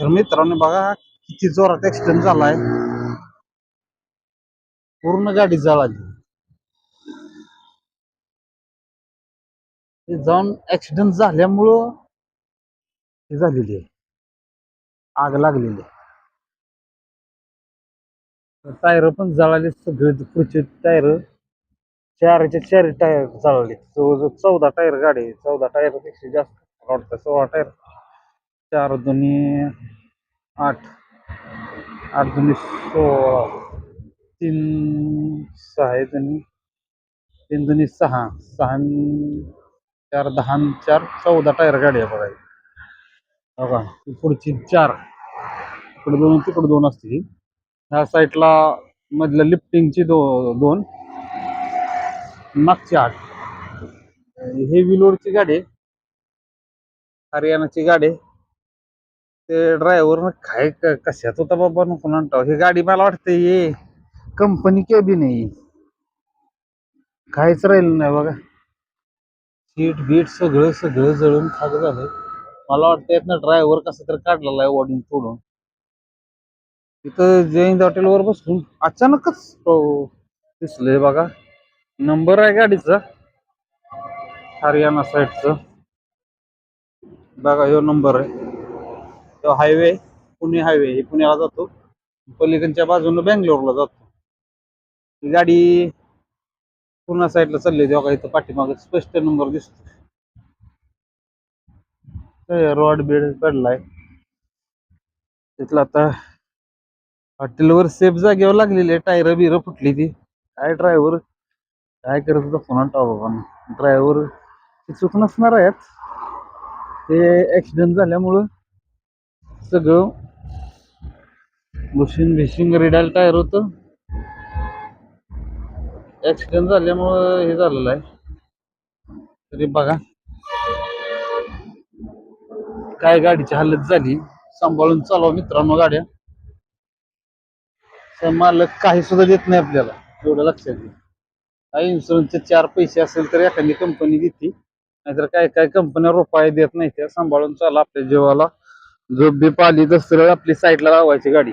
तर मित्रांनो बघा किती जोरात ऍक्सिडेंट झालाय. पूर्ण गाडी जळाली. जाऊन ऍक्सिडेंट झाल्यामुळं हे झालेली आहे. आग लागलेली आहे. टायर पण जळाले सगळे पुढचे टायर. चारच्या चार टायर जळाले. जवळजवळ चौदा टायर गाडी चौदा टायरपेक्षा जास्त वाटतं सोळा टायर. चार दोन्ही आठ आठ दोन्ही सोळा तीन सहा आहे दोन्ही तीन दोन्ही सहा सहा चार दहा चार चौदा टायर गाडी आहे बघा बघा हो पुढची चार. इकडे दोन तिकडे दोन असते ह्या साईडला मधल्या लिफ्टिंगची दो दोन. मागची आठ. हे लोडची गाडी आहे. हरियाणाची गाडी आहे. ते ड्रायव्हर काय क- कशात होता बाबा नको म्हणतो. ही गाडी मला वाटते हे कंपनी कॅबिन आहे काहीच राहिलं नाही बघा. सीट बीट सगळं सगळं जळून खाक झालंय. मला वाटतं यातनं ड्रायव्हर कसा तरी काढलेला आहे ओढून तोडून. तिथं जैन हॉटेलवर बसून अचानकच तो दिसलंय बघा. नंबर आहे गाडीचा. हरियाणा साईडचा बघा ह्यो नंबर आहे. तो हायवे पुणे हायवे हे पुण्याला जातो. पलीकडच्या बाजूनं बँगलोरला जातो. गाडी पुन्हा साईडला चालली तेव्हा का इथं पाठीमाग स्पष्ट नंबर दिसतो. रॉड बेड पडलाय. तिथलं आता हॉटेलवर सेफ जागेवर लागलेली आहे. टायर बिर फुटली ती. काय ड्रायव्हर काय करत होता फोन बाबा? ड्रायव्हर चूक नसणार आहेत. ते ऍक्सिडेंट झाल्यामुळं सगळं. बुशिंग भिशिंग रिडाल टायर होतं. ऍक्सिडेंट झाल्यामुळं हे झालेलं आहे. तरी बघा. काय गाडीची हालत झाली सांभाळून चालवा मित्रांनो गाड्या. मालक काही सुद्धा देत नाही आपल्याला एवढं लक्षात घ्या. काही इन्शुरन्सचे चार पैसे असेल तर एखादी कंपनी देते नाहीतर काय काय कंपन्या रुपये देत नाही त्या सांभाळून चाला आपल्या जीवाला. झोप बीप आली तर आपली साईडला लावायची गाडी.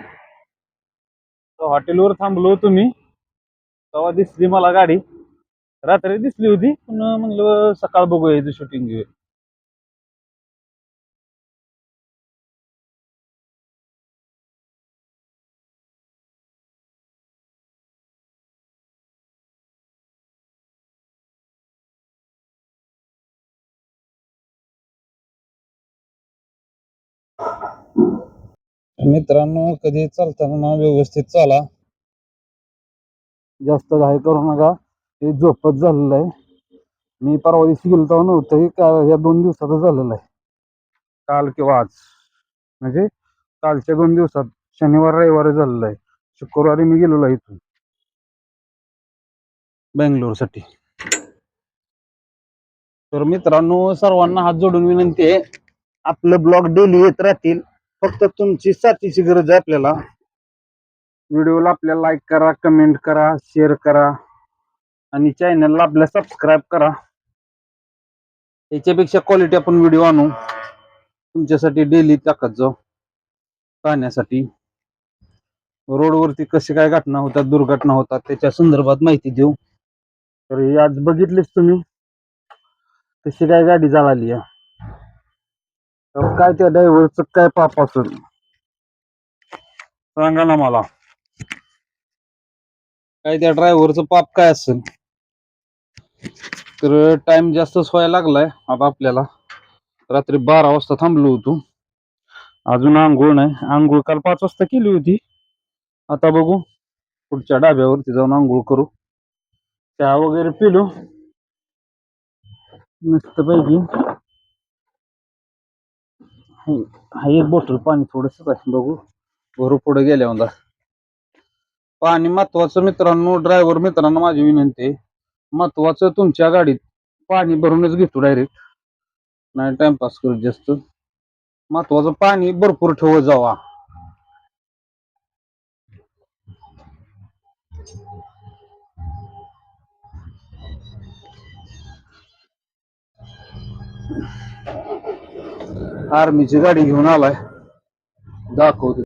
हॉटेलवर थांबलो तुम्ही तेव्हा दिसली मला गाडी. रात्री दिसली होती पण म्हणलं सकाळ बघूया इथं शूटिंग घेऊया. मित्रांनो कधी चालताना व्यवस्थित चाला. जास्त घाई करू नका. हे झोपत झालेलं आहे. मी परवा दिवशी गेलो तेव्हा नव्हतं हे का या दोन दिवसातच झालेलं आहे. काल किंवा आज. म्हणजे कालच्या दोन दिवसात शनिवार रविवारी झालेलं आहे. शुक्रवारी मी गेलेलो आहे इथून. बेंगलोरसाठी. तर मित्रांनो सर्वांना हात जोडून विनंती आहे. आपलं ब्लॉग डेली येत राहतील. फक्त तुमची साथीची गरज आहे आपल्याला. व्हिडिओला आपल्याला लाईक करा कमेंट करा शेअर करा. आणि चॅनलला आपल्या सबस्क्राईब करा. याच्यापेक्षा क्वालिटी आपण व्हिडिओ आणू. तुमच्यासाठी डेली टाकत जाऊ पाहण्यासाठी. रोडवरती कशी काय घटना होतात दुर्घटना होतात त्याच्या संदर्भात माहिती देऊ. तर आज बघितलीच तुम्ही. कशी काय गाडी चालली आहे. काय त्या ड्रायव्हरचं काय पाप असेल? सांगा ना मला. काय त्या ड्रायव्हरचं पाप काय असेल? तर टाइम जास्तच व्हायला लागलाय आता आपल्याला. रात्री बारा वाजता थांबलो होतो. अजून आंघोळ नाही. आंघोळ काल पाच वाजता केली होती. आता बघू. पुढच्या डाब्यावरती जाऊन आंघोळ करू. चहा वगैरे पिलो. मस्त पैकी हा एक बॉटल पाणी थोडस आहे बघू. भरू पुढे गेल्या पाणी महत्वाचं मित्रांनो ड्रायव्हर मित्रांनो माझी विनंती आहे महत्वाचं तुमच्या गाडीत पाणी भरूनच घेतो डायरेक्ट नाही टाइमपास करू जास्त. महत्वाचं पाणी भरपूर ठेवत जावा. आर्मीची गाडी घेऊन आलाय. दाखवतो.